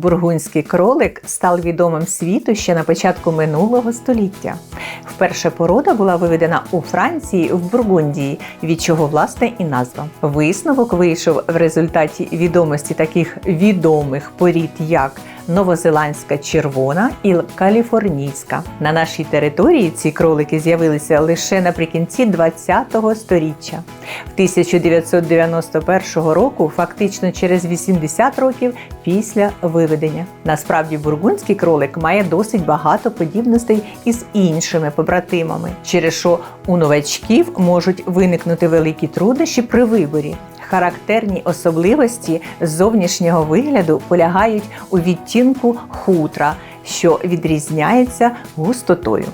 Бургунський кролик став відомим світу ще на початку минулого століття. Вперше порода була виведена у Франції в Бургундії, від чого власне і назва. Висновок вийшов в результаті відомості таких відомих порід, як новозеландська червона і каліфорнійська. На нашій території ці кролики з'явилися лише наприкінці 20-го сторіччя. В 1991 року, фактично через 80 років після виведення. Насправді бургундський кролик має досить багато подібностей із іншими побратимами, через що у новачків можуть виникнути великі труднощі при виборі. Характерні особливості зовнішнього вигляду полягають у відтінку хутра, що відрізняється густотою.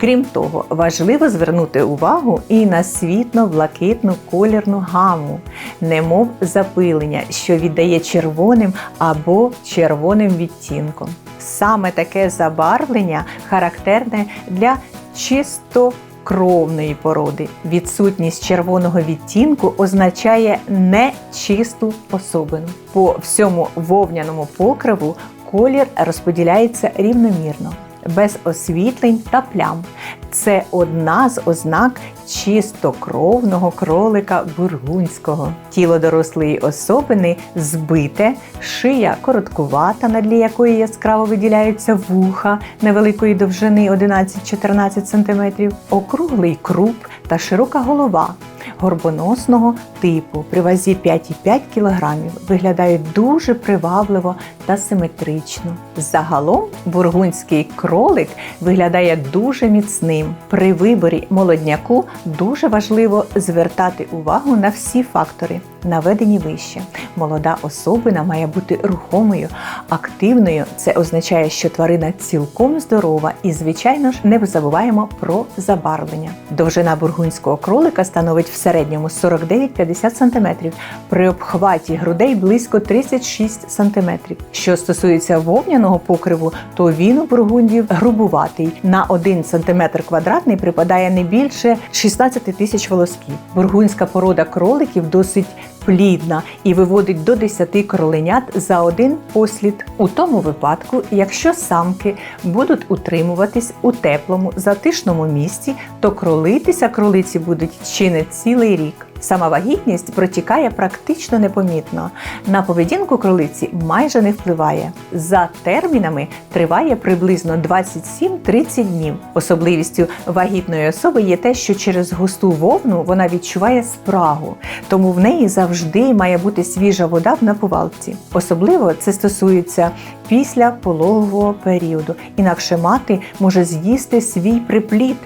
Крім того, важливо звернути увагу і на світло-блакитну колірну гаму, немов запилення, що віддає червоним або червоним відтінком. Саме таке забарвлення характерне для чисто кровної породи. Відсутність червоного відтінку означає нечисту особину. По всьому вовняному покриву колір розподіляється рівномірно, без освітлень та плям. Це одна з ознак чистокровного кролика бургунського. Тіло дорослої особини збите, шия короткувата, надлі якої яскраво виділяються вуха невеликої довжини 11-14 см, округлий круп та широка голова. Горбоносного типу при вазі 5,5 кг виглядають дуже привабливо та симетрично. Загалом бургунський кролик виглядає дуже міцним. При виборі молодняку дуже важливо звертати увагу на всі фактори, наведені вище. Молода особина має бути рухомою, активною. Це означає, що тварина цілком здорова і, звичайно ж, не забуваємо про забарвлення. Довжина бургунського кролика становить в середньому 49-50 см, при обхваті грудей близько 36 см. Що стосується вовняного покриву, то він у бургундів грубуватий. На 1 см квадратний припадає не більше 16 тисяч волосків. Бургунська порода кроликів досить плідна і виводить до 10 кроленят за один послід. У тому випадку, якщо самки будуть утримуватись у теплому затишному місці, то кролитися кролиці будуть чи не цілий рік. Сама вагітність протікає практично непомітно. На поведінку кролиці майже не впливає. За термінами триває приблизно 27-30 днів. Особливістю вагітної особи є те, що через густу вовну вона відчуває спрагу, тому в неї завжди має бути свіжа вода в напувалці. Особливо це стосується після пологового періоду. Інакше мати може з'їсти свій приплід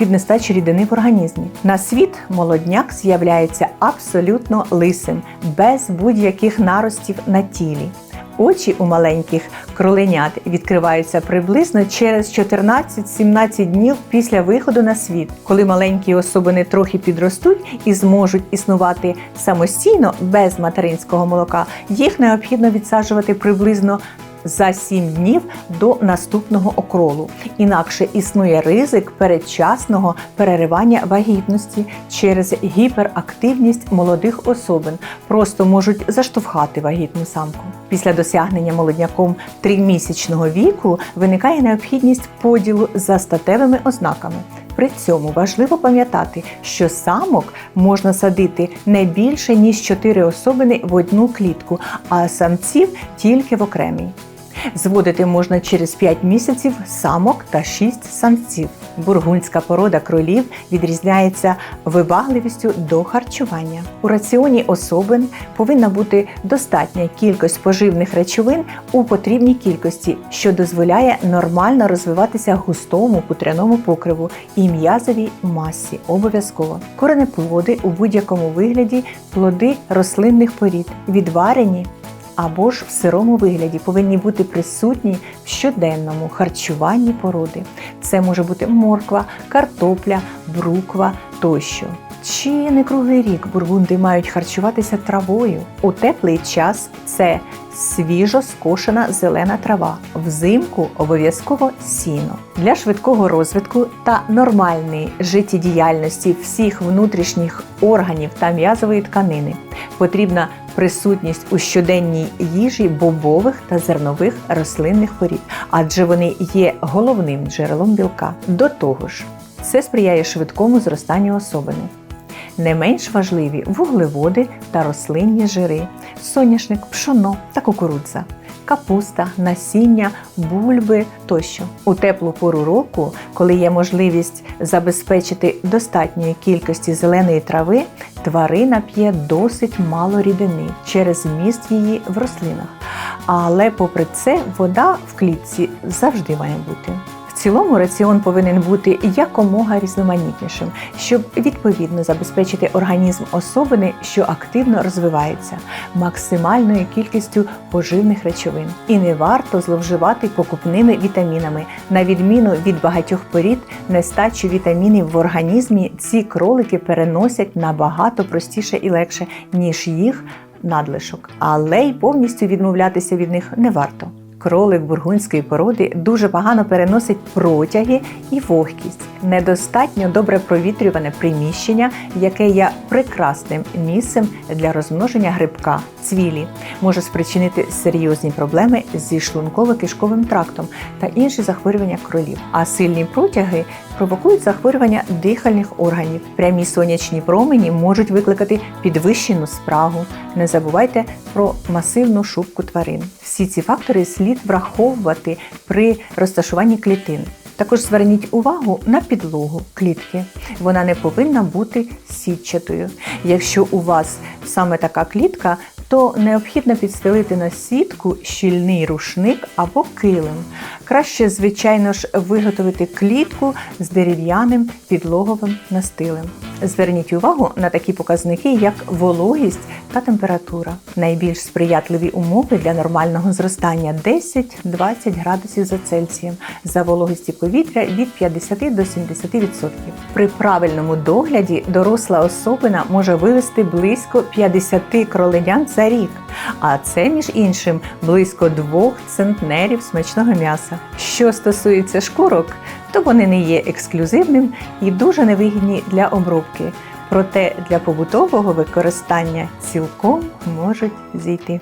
від нестачі рідини в організмі. На світ молодняк з'являється абсолютно лисим, без будь-яких наростів на тілі. Очі у маленьких кроленят відкриваються приблизно через 14-17 днів після виходу на світ, коли маленькі особини трохи підростуть і зможуть існувати самостійно без материнського молока. Їх необхідно відсаджувати приблизно за 7 днів до наступного окролу. Інакше існує ризик передчасного переривання вагітності через гіперактивність молодих особин, просто можуть заштовхати вагітну самку. Після досягнення молодняком тримісячного віку виникає необхідність поділу за статевими ознаками. При цьому важливо пам'ятати, що самок можна садити не більше ніж 4 особини в одну клітку, а самців тільки в окремій. Зводити можна через 5 місяців самок та 6 самців. Бургундська порода кролів відрізняється вибагливістю до харчування. У раціоні особин повинна бути достатня кількість поживних речовин у потрібній кількості, що дозволяє нормально розвиватися густому путряному покриву і м'язовій масі. Обов'язково коренеплоди у будь-якому вигляді плоди рослинних порід, відварені або ж в сирому вигляді повинні бути присутні в щоденному харчуванні породи. Це може бути морква, картопля, бруква тощо. Чи не круглий рік бургунди мають харчуватися травою? У теплий час це свіжо скошена зелена трава, взимку обов'язково сіно. Для швидкого розвитку та нормальної життєдіяльності всіх внутрішніх органів та м'язової тканини потрібна присутність у щоденній їжі бобових та зернових рослинних порід, адже вони є головним джерелом білка. До того ж, це сприяє швидкому зростанню особини. Не менш важливі вуглеводи та рослинні жири, соняшник, пшоно та кукурудза, капуста, насіння, бульби тощо. У теплу пору року, коли є можливість забезпечити достатньої кількості зеленої трави, тварина п'є досить мало рідини через вміст її в рослинах. Але попри це, вода в клітці завжди має бути. Цілому раціон повинен бути якомога різноманітнішим, щоб відповідно забезпечити організм особини, що активно розвивається, максимальною кількістю поживних речовин. І не варто зловживати покупними вітамінами. На відміну від багатьох порід, нестачу вітамінів в організмі ці кролики переносять набагато простіше і легше, ніж їх надлишок. Але й повністю відмовлятися від них не варто. Кролик бургундської породи дуже погано переносить протяги і вогкість. Недостатньо добре провітрюване приміщення, яке є прекрасним місцем для розмноження грибка, цвілі, може спричинити серйозні проблеми зі шлунково-кишковим трактом та інші захворювання кролів. А сильні протяги провокують захворювання дихальних органів. Прямі сонячні промені можуть викликати підвищену спрагу. Не забувайте про масивну шубку тварин. Всі ці фактори слід враховувати при розташуванні клітин. Також зверніть увагу на підлогу клітки. Вона не повинна бути сітчатою. Якщо у вас саме така клітка, то необхідно підстелити на сітку щільний рушник або килим. Краще, звичайно ж, виготовити клітку з дерев'яним підлоговим настилем. Зверніть увагу на такі показники, як вологість та температура. Найбільш сприятливі умови для нормального зростання 10-20 градусів за Цельсієм, за вологості повітря від 50 до 70%. При правильному догляді доросла особина може вивести близько 50 кроленят за рік, а це, між іншим, близько двох центнерів смачного м'яса. Що стосується шкурок, то вони не є ексклюзивним і дуже невигідні для обробки. Проте для побутового використання цілком можуть зійти.